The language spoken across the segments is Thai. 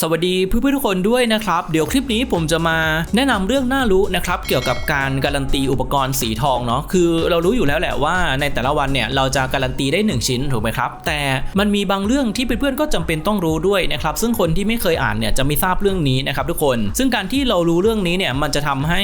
สวัสดีเพื่อนๆทุกคนด้วยนะครับ เดี๋ยวคลิปนี้ผมจะมาแนะนำเรื่องน่ารู้นะครับ เกี่ยวกับการการันตีอุปกรณ์สีทองเนาะคือเรารู้อยู่แล้วแหละว่าในแต่ละวันเนี่ยเราจะการันตีได้ 1 ชิ้นถูกไหมครับ แต่มันมีบางเรื่องที่เพื่อนๆก็จำเป็นต้องรู้ด้วยนะครับซึ่งคนที่ไม่เคยอ่านเนี่ยจะไม่ทราบเรื่องนี้นะครับทุกคน ซึ่งการที่เรารู้เรื่องนี้เนี่ยมันจะทำให้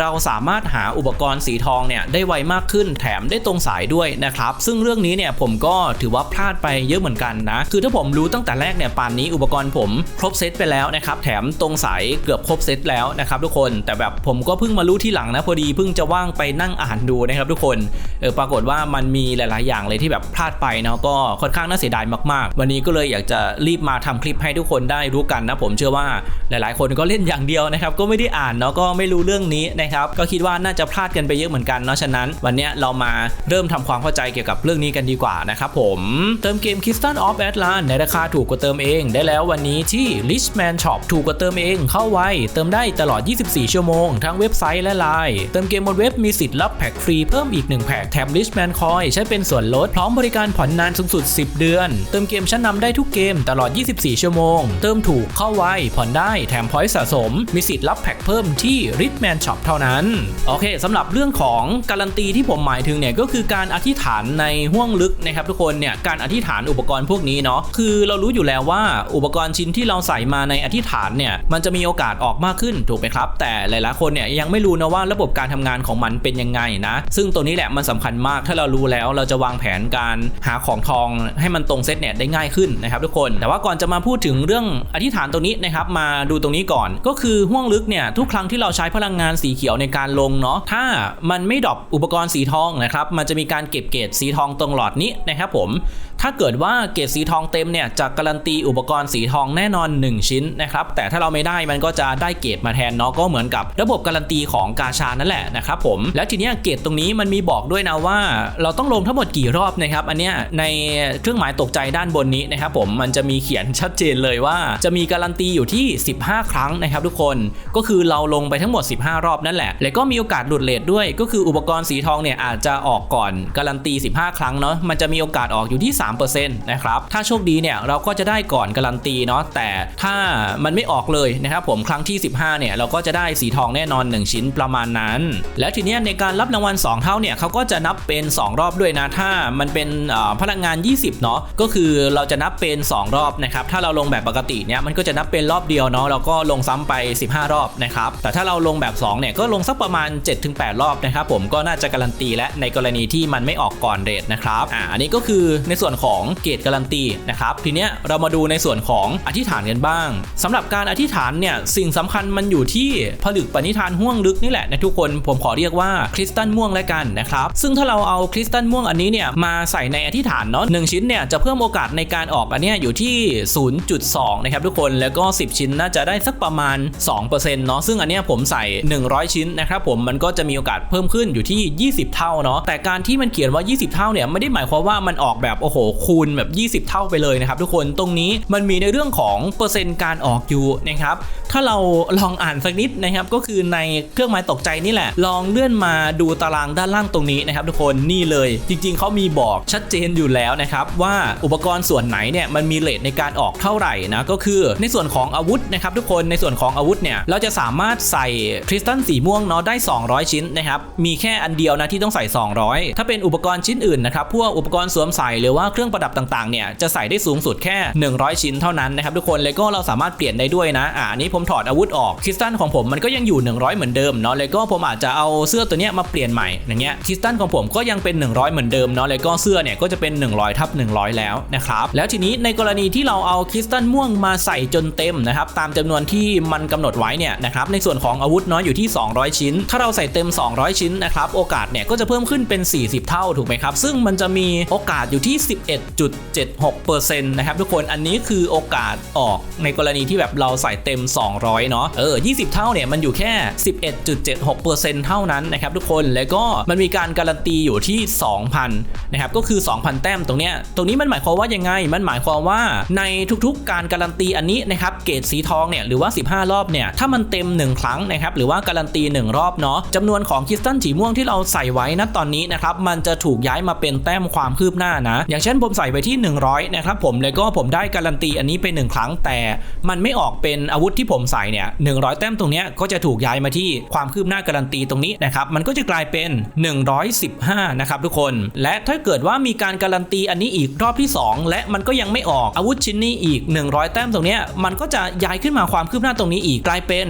เราสามารถหาอุปกรณ์สีทองเนี่ยได้ไวมากขึ้นแถมได้ตรงสายด้วยนะครับซึ่งเรื่องนี้เนี่ยผมก็ถือว่าพลาดไปเยอะเหมือนกันนะคือถ้าผมรู้ตั้งแต่แรกเนี่ยป่านนี้อุปกรณ์ผมครบเซตไปแล้วนะครับแถมตรงสายเกือบครบเซตแล้วนะครับทุกคนแต่แบบผมก็เพิ่งมารู้ที่หลังนะพอดีเพิ่งจะว่างไปนั่งอ่านดูนะครับทุกคนเออปรากฏว่ามันมีหลาย ๆ อย่างเลยที่แบบพลาดไปเนาะก็ค่อนข้างน่าเสียดายมาก ๆ วันนี้ก็เลยอยากจะรีบมาทำคลิปให้ทุกคนได้รู้กันนะผมเชื่อว่าหลาย ๆ คนก็เล่นอย่างเดียวนะครับก็ไม่ได้อ่านเนาะก็ไม่รู้เรื่องนี้นะครับก็คิดว่าน่าจะพลาดกันไปเยอะเหมือนกันเนาะฉะนั้น วันนี้เรามาเริ่มทำความเข้าใจเกี่ยวกับเรื่องนี้กันดีกว่านะครับผมเติมเกม Crystal of a t l a n ในราคาถูกกว่าเติมเองได้แล้ววันนี้ที่ Richman Shop ถูกกว่าเติมเองเข้าไว เติมได้ตลอด 24 ชั่วโมง ทั้งเว็บไซต์และไลน์เติมเกมบนเว็บมีสิทธิ์รับแพ็กฟรีเพิ่มอีก 1 แพ็กแถม Richman Coin ใช้เป็นส่วนลด พร้อมบริการผ่อนนานสูงสุด 10 เดือน เติมเกมชั้นนำได้ทุกเกมตลอด 24 ชั่วโมง เติมถูกเข้าไว ผ่อนได้แถมพอยต์สะสม มีสิทธิ์รับแพ็กเพิ่มที่ Richman Shop เท่านั้น โอเคสำหรับเรื่องของการันตีที่ผมหมายถึงเนี่ยก็คือการอธิษฐานในห้วงลึกนะครับทุกคนเนี่ยการอธิษฐานอุปกรณ์พวกนี้เนาะคือเรารู้อยู่แล้วว่าอุปกรณ์ชิ้นที่เราใส่มาในอธิษฐานเนี่ยมันจะมีโอกาสออกมากขึ้นถูกไหมครับ แต่หลายๆคนเนี่ยยังไม่รู้นะว่าระบบการทำงานของมันเป็นยังไงนะ ซึ่งตัวนี้แหละมันสำคัญมากถ้าเรารู้แล้วเราจะวางแผนการหาของทองให้มันตรงเซตเนี่ยได้ง่ายขึ้นนะครับทุกคนแต่ว่าก่อนจะมาพูดถึงเรื่องอธิษฐานตรงนี้นะครับมาดูตรงนี้ก่อน ก็คือห้วงลึกเนี่ยทุกครั้งที่เราใช้พลังงานสีเขียวในการลงเนาะถ้ามันไม่ดรอปอุปกรณ์สีทองนะครับมันจะมีการเก็บเกรดสีทองตรงหลอดนี้นะครับผม ถ้าเกิดว่าเกรดสีทองเต็มเนี่ยจะการันตีอุปกรณ์สีทองแน่นอน 1 ชิ้นนะครับแต่ถ้าเราไม่ได้มันก็จะได้เกรดมาแทนเนาะก็เหมือนกับระบบการันตีของกาชานั่นแหละนะครับผมแล้วทีนี้เกรดตรงนี้มันมีบอกด้วยนะว่า เราต้องลงทั้งหมดกี่รอบนะครับอันเนี้ยในเครื่องหมายตกใจด้านบนนี้นะครับผมมันจะมีเขียนชัดเจนเลยว่า จะมีการันตีอยู่ที่ 15 ครั้งนะครับทุกคนก็คือเราลงไปทั้งหมด 15 รอบนั่นแหละ แล้วก็มีโอกาสหลุดเลทด้วย ก็คืออุปกรณ์สีทองเนี่ยอาจจะออกก่อนการันตี 15 ครั้งเนาะมันจะมีโอกาสออกอยู่ที่ 3นะครับถ้าโชคดีเนี่ยเราก็จะได้ก่อนการันตีเนาะแต่ถ้ามันไม่ออกเลยนะครับผมครั้งที่ 15เนี่ยเราก็จะได้สีทองแน่นอน 1 ชิ้นประมาณนั้น แล้วทีเนี้ยในการรับรางวัล 2 เท่าเนี่ยเขาก็จะนับเป็น 2 รอบด้วยนะถ้ามันเป็นพลังงาน 20เนาะก็คือเราจะนับเป็น 2 รอบนะครับถ้าเราลงแบบปกติเนี่ยมันก็จะนับเป็นรอบเดียวเนาะเราก็ลงซ้ำไป 15 รอบนะครับแต่ถ้าเราลงแบบ 2เนี่ยก็ลงสักประมาณ 7-8 รอบนะครับผมก็น่าจะการันตีและในกรณีที่มันไม่ออกก่อนเรทนะครับอ่าอันนี้ก็คือในส่วนของเกรดการันตีนะครับทีเนี้ยเรามาดูในส่วนของอธิษฐานกันบ้างสำหรับการอธิษฐานเนี่ยสิ่งสำคัญมันอยู่ที่ผลึกปณิธานห่วงลึกนี่แหละนะทุกคนผมขอเรียกว่าคริสตัลม่วงแล้วกันนะครับซึ่งถ้าเราเอาคริสตัลม่วงอันนี้เนี่ยมาใส่ในอธิษฐานเนาะหนึ่งชิ้นเนี่ยจะเพิ่มโอกาสในการออกอันเนี้ยอยู่ที่ 0.2 นะครับทุกคนแล้วก็ 10 ชิ้นน่าจะได้สักประมาณ 2%เนาะซึ่งอันเนี้ยผมใส่ 100 ชิ้นนะครับผมมันก็จะมีโอกาสเพิ่มขึ้นอยู่ที่ 20 เท่าเนาะแต่การที่มันเขียนว่า 20 เท่าเนี่ยไม่ได้หมายความว่ามันออกแบบโอ้โหคูณแบบ 20 เท่าไปเลยนะครับทุกคนตรงนี้มันมีในเรื่องของเปอร์เซ็นต์การออกอยู่นะครับถ้าเราลองอ่านสักนิดนะครับก็คือในเครื่องหมายตกใจนี่แหละ ลองเลื่อนมาดูตารางด้านล่างตรงนี้นะครับทุกคนนี่เลย จริง ๆเขามีบอกชัดเจนอยู่แล้วนะครับว่าอุปกรณ์ส่วนไหนเนี่ยมันมีเลทในการออกเท่าไหร่นะก็คือในส่วนของอาวุธนะครับทุกคนในส่วนของอาวุธเนี่ยเราจะสามารถใส่คริสตัลสีม่วงเนาะได้ 200 ชิ้นนะครับมีแค่อันเดียวนะที่ต้องใส่ 200 ถ้าเป็นอุปกรณ์ชิ้นอื่นนะครับพวกอุปกรณ์สวมใส่หรือว่าเครื่องื่องประดับต่างๆเนี่ยจะใส่ได้สูงสุดแค่ 100 ชิ้นเท่านั้นนะครับทุกคนแล้วก็เราสามารถเปลี่ยนได้ด้วยนะอ่าอันนี้ผมถอดอาวุธออกคริสตัลของผมมันก็ยังอยู่ 100 เหมือนเดิมเนาะแล้วก็ผมอาจจะเอาเสื้อตัวเนี้ยมาเปลี่ยนใหม่อย่างเงี้ยคริสตัลของผมก็ยังเป็น 100 เหมือนเดิมเนาะแล้วก็เสื้อเนี่ยก็จะเป็น 100ทับ100 แล้วนะครับแล้วทีนี้ในกรณีที่เราเอาคริสตัลม่วงมาใส่จนเต็มนะครับตามจำนวนที่มันกำหนดไว้เนี่ยนะครับในส่วนของอาวุธเนาะอยู่ที่ 200 ชิ้น ถ้าเราใส่เต็ม 200 ชิ้นนะครับโอกาสเนี่ยก็จะเพิ่มขึ้นเป็น 40 เท่าถูกไหมครับซึ่งมันจะมีโอกาสอยู่ที่11.76%นะครับทุกคนอันนี้คือโอกาสออกในกรณีที่แบบเราใส่เต็ม 200 เนาะเออ 20 เท่าเนี่ยมันอยู่แค่ 11.76%เท่านั้นนะครับทุกคนแล้วก็มันมีการการันตีอยู่ที่ 2,000นะครับก็คือ 2,000 แต้มตรงเนี้ยตรงนี้มันหมายความว่ายังไง มันหมายความว่าในทุกๆ การการันตีอันนี้นะครับเกรดสีทองเนี่ยหรือว่า 15 รอบเนี่ยถ้ามันเต็ม 1 ครั้งนะครับหรือว่าการันตี 1 รอบเนาะจำนวนของคริสตัลสีม่วงที่เราใส่ไว้นะตอนนี้นะครับมันจะถูกย้ายมาเป็นแต้มความคืบหน้านะ อย่างเช่นนผมใส่ไปที่ 100 นะครับผมแล้วก็ผมได้การันตีอันนี้ไปหนึ่งครั้งแต่มันไม่ออกเป็นอาวุธที่ผมใส่เนี่ย100 แต้มตรงนี้ก็จะถูกย้ายมาที่ความคืบหน้าการันตีตรงนี้นะครับมันก็จะกลายเป็น 115 นะครับทุกคน และถ้าเกิดว่ามีการการันตีอันนี้อีกรอบที่ 2 และมันก็ยังไม่ออกอาวุธชิ้นนี้อีก 100 แต้มตรงนี้มันก็จะย้ายขึ้นมาความคืบหน้าตรงนี้อีกกลายเป็น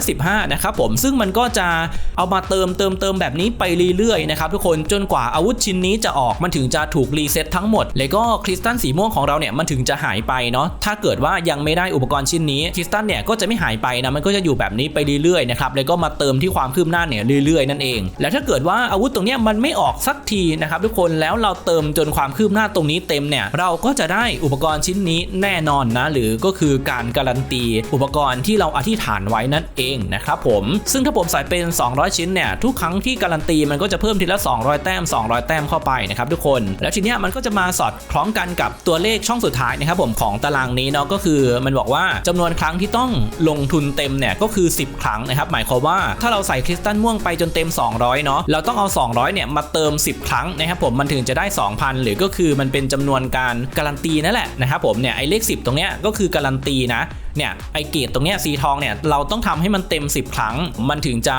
215 นะครับผมซึ่งมันก็จะเอามาเติมเติมเติมแบบนี้ไปเรื่อยๆนะครับทุกคนจนกว่าอาวุธชิ้นนี้จะออกมันถึงจะถูกรีเซ็ตทั้งหมดแล้วก็คริสตัลสีม่วงของเราเนี่ยมันถึงจะหายไปเนาะถ้าเกิดว่ายังไม่ได้อุปกรณ์ชิ้นนี้คริสตัลเนี่ยก็จะไม่หายไปนะมันก็จะอยู่แบบนี้ไปเรื่อยๆนะครับแล้วก็มาเติมที่ความคืบหน้าเนี่ยเรื่อยๆ นั่นเอง แล้วถ้าเกิดว่าอาวุธตรงนี้มันไม่ออกสักทีนะครับทุกคนแล้วเราเติมจนความคืบหน้าตรงนี้เต็มเนี่ยเราก็จะได้อุปกรณ์ชิ้นนี้แน่นอนนะหรือก็คือการการันตีอุปกรณ์ที่เราอธิษฐานไว้นั่นเองนะครับผมซึ่งถ้าผมใส่เป็น 200 ชิ้นเนี่ยทุกครั้งที่การันตีมันก็จะเพิ่มทีละ 200 แต้ม 200 แต้มเข้าไปนะครับทุกคน แล้วทีเนี้ยมันก็จะมาสอดคล้องกันกับตัวเลขช่องสุดท้ายนะครับผมของตารางนี้เนาะก็คือมันบอกว่าจำนวนครั้งที่ต้องลงทุนเต็มเนี่ยก็คือ 10 ครั้งนะครับหมายความว่าถ้าเราใส่คริสตัลม่วงไปจนเต็ม 200เนาะเราต้องเอา 200เนี่ยมาเติม 10 ครั้งนะครับผมมันถึงจะได้ 2,000 หรือก็คือมันเป็นจำนวนการการันตีนั่นแหละนะครับผมเนี่ยไอ้เลข 10 ตรงเนี้ยก็คือการันตีนะ เนี่ยไอเกตตรงเนี้ยสีทองเนี่ยเราต้องทำให้มันเต็ม 10 ครั้ง มันถึงจะ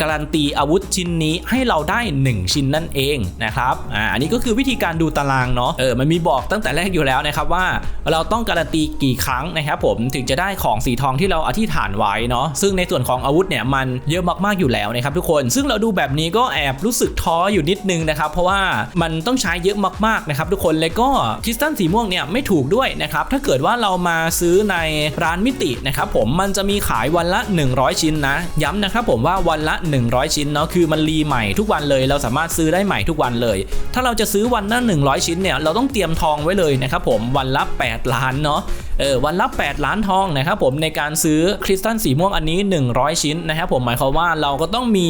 การันตีอาวุธชิ้นนี้ให้เราได้ 1 ชิ้นนั่นเองนะครับอ่าอันนี้ก็คือวิธีการดูตารางเนาะเออมันมีบอกตั้งแต่แรกอยู่แล้วนะครับว่าเราต้องการันตีกี่ครั้งนะครับผมถึงจะได้ของสีทองที่เราอธิษฐานไว้เนาะซึ่งในส่วนของอาวุธเนี่ยมันเยอะมากๆอยู่แล้วนะครับทุกคนซึ่งเราดูแบบนี้ก็แอบรู้สึกท้ออยู่นิดนึงนะครับเพราะว่ามันต้องใช้เยอะมากๆนะครับทุกคนแล้วก็คริสตัลสีม่วงเนี่ยไม่ถูกด้วยนะครับถ้าเกิดว่าเรามาซื้อในร้านมิตินะครับผมมันจะมีขายวันละ 100 ชิ้นนะ ย้ำนะครับผมว่าวันละ 100 ชิ้นเนาะคือมันรีใหม่ทุกวันเลย เราสามารถซื้อได้ใหม่ทุกวันเลย ถ้าเราจะซื้อวันละ100 ชิ้นเนี่ยเราต้องเตรียมทองไว้เลยนะครับผมวันละ 8 ล้านเนาะ เออวันละ 8 ล้านทองนะครับผมในการซื้อคริสตัลสีม่วงอันนี้ 100 ชิ้นนะครับผมหมายความว่าเราก็ต้องมี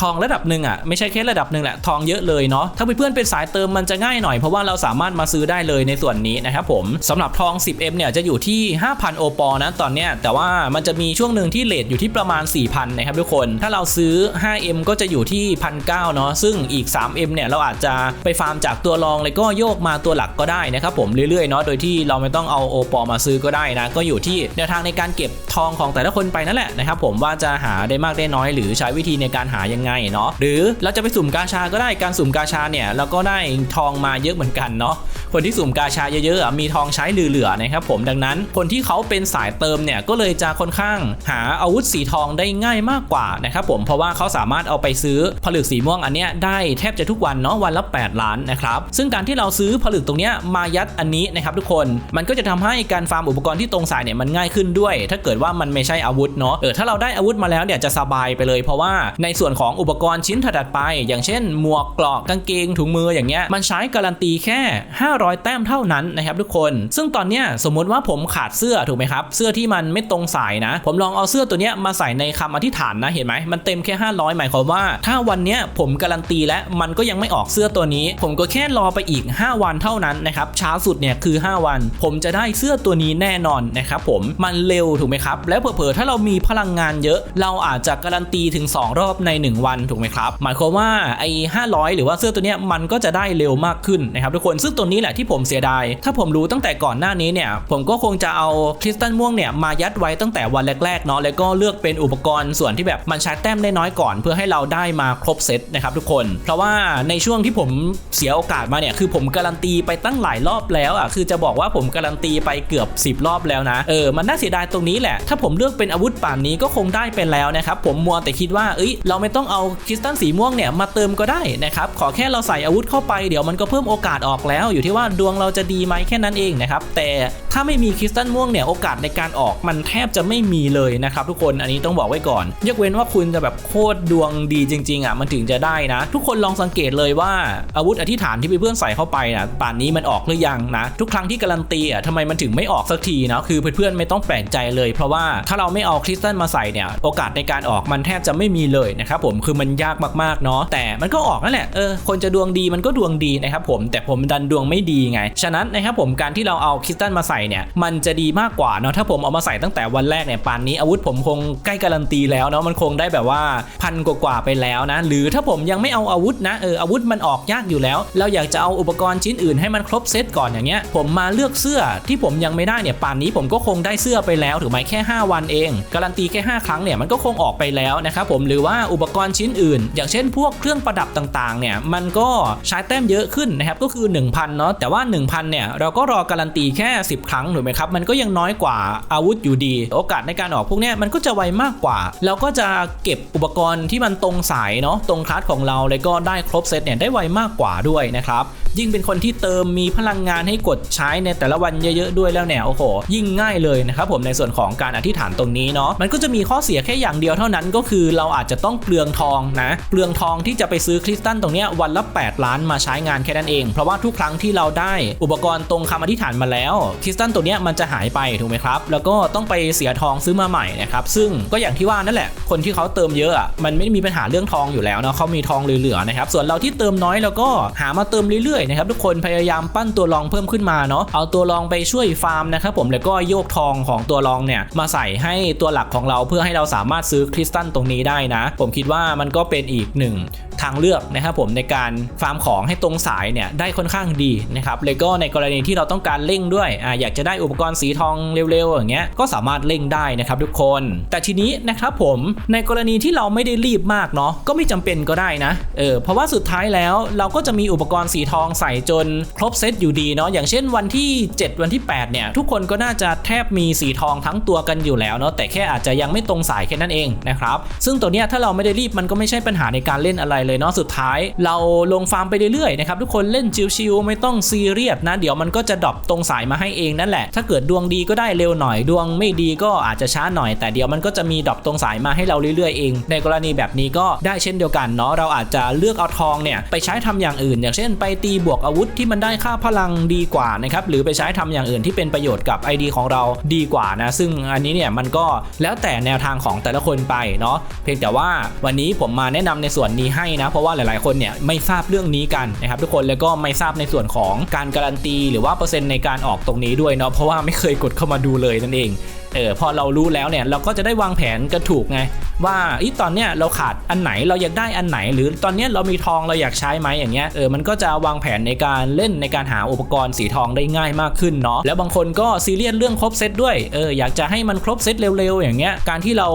ทองระดับหนึ่งอะไม่ใช่แค่ระดับหนึ่งแหละทองเยอะเลยเนาะถ้าเพื่อนๆเป็นสายเติมมันจะง่ายหน่อยเพราะว่าเราสามารถมาซื้อได้เลยในส่วนนี้นะครับผมสำหรับทอง 10M เนี่ยจะอยู่ที่ 5,000 โอปอนะตอนเนี้ยแต่ว่ามันจะมีช่วงหนึ่งที่เลทอยู่ที่ประมาณ 4,000นะครับทุกคน ถ้าเราซื้อ 5M ก็จะอยู่ที่1,900เนาะซึ่งอีก 3M เนี่ยเราอาจจะไปฟาร์มจากตัวรองเลยก็โยกมาตัวหลักก็ได้นะครับผมเรื่อยๆเนาะโดยที่เราไม่ต้องเอาโอปอมาซื้อก็ได้นะ ก็อยู่ที่แนวทางในการเก็บทองของแต่ละคนไปนั่นแหละนะครับผมว่าจะหาได้มากได้น้อย หรือใช้วิธีในการหายังไงเนาะหรือเราจะไปสุ่มกาชาก็ได้การสุ่มกาชาเนี่ยเราก็ได้ทองมาเยอะเหมือนกันเนาะคนที่สุ่มกาชาเยอะๆมีทองใช้เหลือๆนะครับผมดังนั้นคนที่เขาเป็นสายเติมเนี่ยก็เลยจะค่อนข้างหาอาวุธสีทองได้ง่ายมากกว่านะครับผมเพราะว่าเขาสามารถเอาไปซื้อผลึกสีม่วงอันเนี้ยได้แทบจะทุกวันเนาะวันละ 8 ล้านนะครับซึ่งการที่เราซื้อผลึกตรงเนี้ยมายัดอันนี้นะครับทุกคนมันก็จะทำให้การฟาร์มอุปกรณ์ที่ตรงสายเนี่ยมันง่ายขึ้นด้วย ถ้าเกิดว่ามันไม่ใช่อาวุธเนาะเออถ้าเราได้อาวุธมาแล้วเนี่ยจะสบายไปเลย เพราะว่าในส่วนของอุปกรณ์ชิ้นถัดไป อย่างเช่น หมวกกราะกางเกงถุงมืออย่างเงี้ยมันใช้การันตีแค่ 500 แต้มเท่านั้นนะครับทุกคน ซึ่งตอนเนี้ยสมมุติว่าผมขาดเสื้อถูกไหมครับเสื้อที่มันไม่ตรงสายนะ ผมลองเอาเสื้อตัวเนี้ยมาใส่ในคำอธิษฐานนะเห็นไหมมันเต็มแค่ 500 หมายความว่า ถ้าวันเนี้ยผมการันตีและมันก็ยังไม่ออกเสื้อตัวนี้ ผมก็แค่รอไปอีก 5 วันเท่านั้นนะครับช้าสุดเนี่ยคือ 5 วัน ผมจะได้เสื้อตัวนี้แน่นอนนะครับผมมันเร็วถูกไหมครับ แล้วเผลอๆถ้าเรามีพลังงานเยอะ เราอาจจะการันตีถึง 2 รอบใน 1 วันถูกไหมครับ หมายความว่าไอ้500 หรือว่าเสื้อตัวนี้มันก็จะได้เร็วมากขึ้นนะครับทุกคนซึ่งตัวนี้แหละที่ผมเสียดาย ถ้าผมรู้ตั้งแต่ก่อนหน้านี้เนี่ย ผมก็คงจะเอาคริสตัลม่วงเนี่ยมายัดไว้ตั้งแต่วันแรกๆเนาะแล้วก็เลือกเป็นอุปกรณ์ส่วนที่แบบมันใช้แต้มได้น้อยก่อน เพื่อให้เราได้มาครบเซตนะครับทุกคน เพราะว่าในช่วงที่ผมเสียโอกาสมาเนี่ยคือผมการันตีไปตั้งหลายรอบแล้วอะคือจะบอกว่าผมการันตีไปเกือบ10 รอบแล้วนะ เออ มันน่าเสียดายตรงนี้แหละ ถ้าผมเลือกเป็นอาวุธป่านนี้ก็คงได้เป็นแล้วนะครับ ผมมัวแต่คิดว่า เอ้ย เราไม่ต้องเอาคริสตัลสีม่วงเนี่ยมาเติมก็ได้นะครับ ขอแค่เราใส่อาวุธเข้าไปเดี๋ยวมันก็เพิ่มโอกาสออกแล้ว อยู่ที่ว่าดวงเราจะดีไหมแค่นั้นเองนะครับ แต่ถ้าไม่มีคริสตัลม่วงเนี่ยโอกาสในการออกมันแทบจะไม่มีเลยนะครับทุกคน อันนี้ต้องบอกไว้ก่อน ยกเว้นว่าคุณจะแบบโคตรดวงดีจริงๆอะมันถึงจะได้นะ ทุกคนลองสังเกตเลยว่าอาวุธอธิษฐานที่เพื่อนใส่เข้าไปนะป่านนี้มันออกหรือยังนะทุกครั้งที่การันตีอะทำไมมันถึงไม่ออกสักทีเนาะคือเพื่อนๆไม่ต้องแปลกใจเลย เพราะว่าถ้าเราไม่เอาคริสตัลมาใส่เนี่ยโอกาสในการออกมันแทบจะไม่มีเลยนะครับผมคือมันยากมากๆเนาะแต่มันก็ออกนั่นแหละเออคนจะดวงดีมันก็ดวงดีนะครับผมแต่ผมดันดวงไม่ดีไง ฉะนั้นนะครับผมการที่เราเอาคริสตัลมาใส่เนี่ยมันจะดีมากกว่าเนาะถ้าผมเอามาใส่ตั้งแต่วันแรกเนี่ยปานนี้อาวุธผมคงใกล้การันตีแล้วเนาะมันคงได้แบบว่าพันกว่าไปแล้วนะหรือถ้าผมยังไม่เอาอาวุธนะเอออาวุธมันออกยากอยู่แล้ว เราอยากจะเอาอุปกรณ์ชิ้นอื่นให้มันครบเซตก่อนอย่างเงี้ยผมมาเลือกเสื้อที่ผมยังไม่ได้เนี่ยป่านนี้ผมก็คงได้เสื้อไปแล้วถูกไหมแค่ 5 วันเอง การันตีแค่ 5 ครั้งเนี่ยมันก็คงออกไปแล้วนะครับผมหรือว่าอุปกรณ์ชิ้นอื่น อย่างเช่นพวกเครื่องประดับต่างๆเนี่ยมันก็ใช้แต้มเยอะขึ้นนะครับก็คือ 1,000เนาะแต่ว่า 1,000เนี่ยเราก็รอการันตีแค่ 10 ครั้งถูกไหมครับมันก็ยังน้อยกว่าอาวุธอยู่ดี โอกาสในการออกพวกเนี้ยมันก็จะไวมากกว่า เราก็จะเก็บอุปกรณ์ที่มันตรงสายเนาะตรงคลาสของเราเลยก็ได้ครบเซตเนี่ยได้ไวมากกว่าด้วยนะครับ ยิ่งเป็นคนที่เติมมีพลังงานให้กดใช้ในแต่ละวันเยอะๆด้วยแล้วเนี่ยโอ้โห ยิ่งง่ายเลยนะครับผมในส่วนของการอธิษฐานตรงนี้เนาะมันก็จะมีข้อเสียแค่อย่างเดียวเท่านั้นก็คือเราอาจจะต้องเปลืองทองนะเปลืองทองที่จะไปซื้อคริสตัลตรงเนี้ยวันละ 8 ล้านมาใช้งานแค่นั้นเอง เพราะว่าทุกครั้งที่เราได้อุปกรณ์ตรงคำอธิษฐานมาแล้วคริสตัลตัวเนี้ยมันจะหายไปถูกไหมครับ แล้วก็ต้องไปเสียทองซื้อมาใหม่นะครับซึ่งก็อย่างที่ว่านั่นแหละ คนที่เขาเติมเยอะมันไม่ได้มีปัญหาเรื่องทองอยู่แล้วเนาะเขามีทองเหลือๆนะครับส่วนเราที่เติมน้อยเราก็หามาเติมเรื่อยๆนะครับทุกคนพยายามปั้นตัวรองเพิ่มขึ้นมาเนาะเอาตัวรองไปช่วยฟาร์มนะครับผมแล้วก็โยกทองของตัวรองเนี่ยมาใส่ให้ตัวหลักของเราเพื่อให้เราสามารถซื้อคริสตัลตรงนี้ได้นะ ผมคิดว่ามันก็เป็นอีกหนึ่ง ทางเลือกนะครับผมในการฟาร์มของให้ตรงสายเนี่ยได้ค่อนข้างดีนะครับเลยก็ในกรณีที่เราต้องการเร่งด้วยออยากจะได้อุปกรณ์สีทองเร็วๆอย่างเงี้ยก็สามารถเร่งได้นะครับทุกคน แต่ทีนี้นะครับผมในกรณีที่เราไม่ได้รีบมากเนาะก็ไม่จำเป็นก็ได้นะเออเพราะว่าสุดท้ายแล้วเราก็จะมีอุปกรณ์สีทองใส่จนครบเซตอยู่ดีเนาะอย่างเช่นวันที่ 7 วันที่ 8 เนี่ย ทุกคนก็น่าจะแทบมีสีทองทั้งตัวกันอยู่แล้วเนาะแต่แค่อาจจะยังไม่ตรงสายแค่นั้นเองนะครับซึ่งตัวเนี้ยถ้าเราไม่ได้รีบมันก็ไม่ใช่ปัญหาในการเล่นอะไรเลยเนาะสุดท้าย เราลงฟาร์มไปเรื่อยๆนะครับทุกคนเล่นชิวๆไม่ต้องซีเรียสนะเดี๋ยวมันก็จะดรอปตรงสายมาให้เองนั่นแหละ ถ้าเกิดดวงดีก็ได้เร็วหน่อยดวงไม่ดีก็อาจจะช้าหน่อย แต่เดี๋ยวมันก็จะมีดรอปตรงสายมาให้เราเรื่อยๆเอง ในกรณีแบบนี้ก็ได้เช่นเดียวกันเนาะเราอาจจะเลือกเอาทองเนี่ยไปใช้ทำอย่างอื่น อย่างเช่น ไปตีบวกอาวุธที่มันได้ค่าพลังดีกว่านะครับหรือไปใช้ทำอย่างอื่นที่เป็นประโยชน์กับ ID ของเราดีกว่านะซึ่งอันนี้เนี่ยมันก็แล้วแต่แนวทางของแต่ละคนไปเนาะเพียงแต่ว่าวันนี้ผมมาแนะนำในส่วนนี้ให้นะ เพราะว่าหลายๆคนเนี่ยไม่ทราบเรื่องนี้กันนะครับทุกคนแล้วก็ไม่ทราบในส่วนของการการันตี หรือว่าเปอร์เซ็นต์ในการออกตรงนี้ด้วยเนาะเพราะว่าไม่เคยกดเข้ามาดูเลยนั่นเอง เออพอเรารู้แล้วเนี่ยเราก็จะได้วางแผนกันถูกไง ว่าอีตอนเนี้ยเราขาดอันไหนเราอยากได้อันไหน หรือตอนเนี้ยเรามีทองเราอยากใช้ไหมอย่างเงี้ยเออมันก็จะวางแผนในการเล่นในการหาอุปกรณ์สีทองได้ง่ายมากขึ้นเนาะแล้วบางคนก็ซีเรียสเรื่องครบเซตด้วยเอออยากจะให้มันครบเซตเร็วๆ อย่างเงี้ยการที่เรา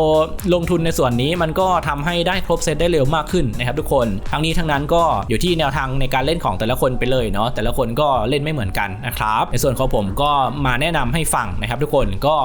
ลงทุนในส่วนนี้มันก็ทำให้ได้ครบเซตได้เร็วมากขึ้นนะครับทุกคนทั้งนี้ทั้งนั้นก็อยู่ที่แนวทางในการเล่นของแต่ละคนไปเลยเนาะแต่ละคนก็เล่นไม่เหมือนกันนะครับในส่วนของผมก็มาแนะนำให้ฟังนะครับทุกคนก็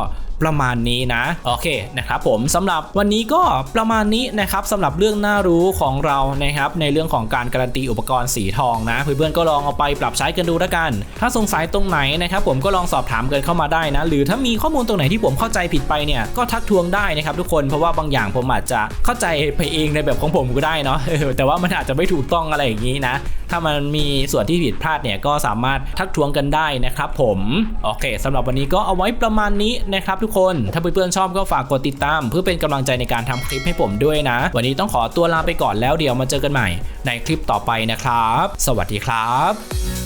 ประมาณนี้นะโอเคนะครับผมสำหรับวันนี้ก็ประมาณนี้นะครับสำหรับเรื่องน่ารู้ของเรานะครับในเรื่องของการการันตีอุปกรณ์สีทองนะเพื่อนๆก็ลองเอาไปปรับใช้กันดูแล้วกัน ถ้าสงสัยตรงไหนนะครับผมก็ลองสอบถามกันเข้ามาได้นะ หรือถ้ามีข้อมูลตรงไหนที่ผมเข้าใจผิดไปเนี่ยก็ทักทวงได้นะครับทุกคนเพราะว่าบางอย่างผมอาจจะเข้าใจไปเองในแบบของผมก็ได้เนาะแต่ว่ามันอาจจะไม่ถูกต้องอะไรอย่างนี้นะถ้ามันมีส่วนที่ผิดพลาดเนี่ยก็สามารถทักทวงกันได้นะครับผมโอเคสำหรับวันนี้ก็เอาไว้ประมาณนี้นะครับทุกคน ถ้าเพื่อนๆชอบก็ฝากกดติดตาม เพื่อเป็นกำลังใจในการทำคลิปให้ผมด้วยนะ วันนี้ต้องขอตัวลาไปก่อนแล้วเดี๋ยวมาเจอกันใหม่ ในคลิปต่อไปนะครับ สวัสดีครับ